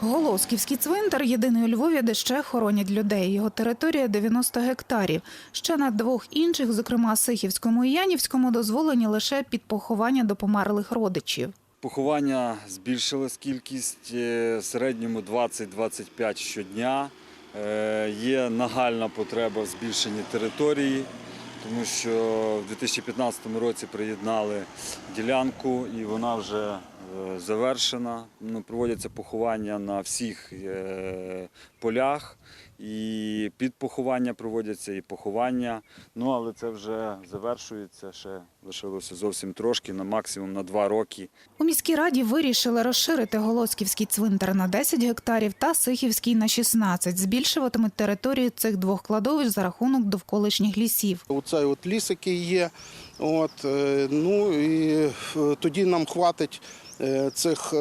Голосківський цвинтар єдиний у Львові, де ще хоронять людей. Його територія 90 гектарів. Ще на двох інших, зокрема Сихівському і Янівському, дозволені лише під поховання до померлих родичів. Поховання збільшилась кількість е, в середньому 20-25 щодня. Е, Є нагальна потреба в збільшенні території, тому що в 2015 році приєднали ділянку і вона вже завершена. Ну, Проводяться поховання на всіх е, полях. І під поховання проводяться, і поховання. Ну але це вже завершується. Ще лишилося зовсім трошки, на максимум на два роки. У міській раді вирішили розширити Голосківський цвинтар на 10 гектарів та Сихівський на 16. Збільшуватимуть територію цих двох кладовищ за рахунок довколишніх лісів. Оцей от ліс, який є. От, е, ну і е, тоді нам хватить е, цих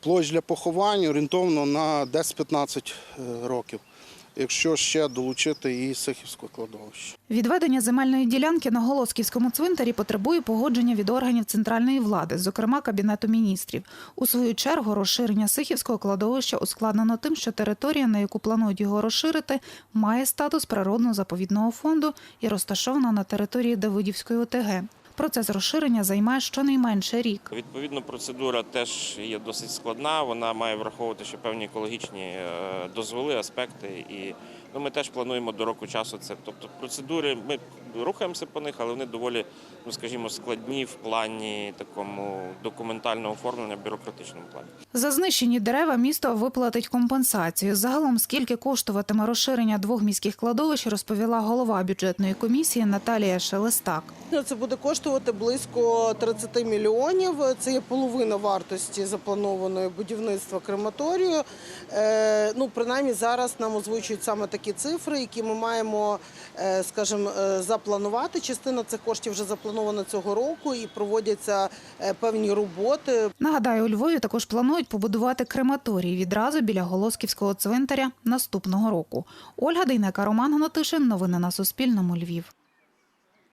площ для поховань орієнтовно на 10-15 е, років, якщо ще долучити і Сихівське кладовище. Відведення земельної ділянки на Голосківському цвинтарі потребує погодження від органів центральної влади, зокрема Кабінету міністрів. У свою чергу розширення Сихівського кладовища ускладнено тим, що територія, на яку планують його розширити, має статус природно-заповідного фонду і розташована на території Давидівської ОТГ. Процес розширення займає щонайменше рік. Відповідно, процедура теж є досить складна. Вона має враховувати ще певні екологічні е, дозволи, аспекти. І ну, ми теж плануємо до року часу це. Тобто процедури ми рухаємося по них, але вони доволі, ну скажімо, складні в плані такому документального оформлення, бюрократичному плані. За знищені дерева місто виплатить компенсацію. Загалом, скільки коштуватиме розширення двох міських кладовищ, розповіла голова бюджетної комісії Наталія Шелестак. Це буде коштувати близько 30 мільйонів. Це є половина вартості запланованої будівництва крематорію. Е, ну, принаймні зараз нам озвучують саме такі цифри, які ми маємо, е, скажімо, е, запланувати. Частина цих коштів вже запланована цього року і проводяться е, певні роботи. Нагадаю, у Львові також планують побудувати крематорій відразу біля Голосківського цвинтаря наступного року. Ольга Дейнека, Роман Гнатишин. Новини на Суспільному. Львів.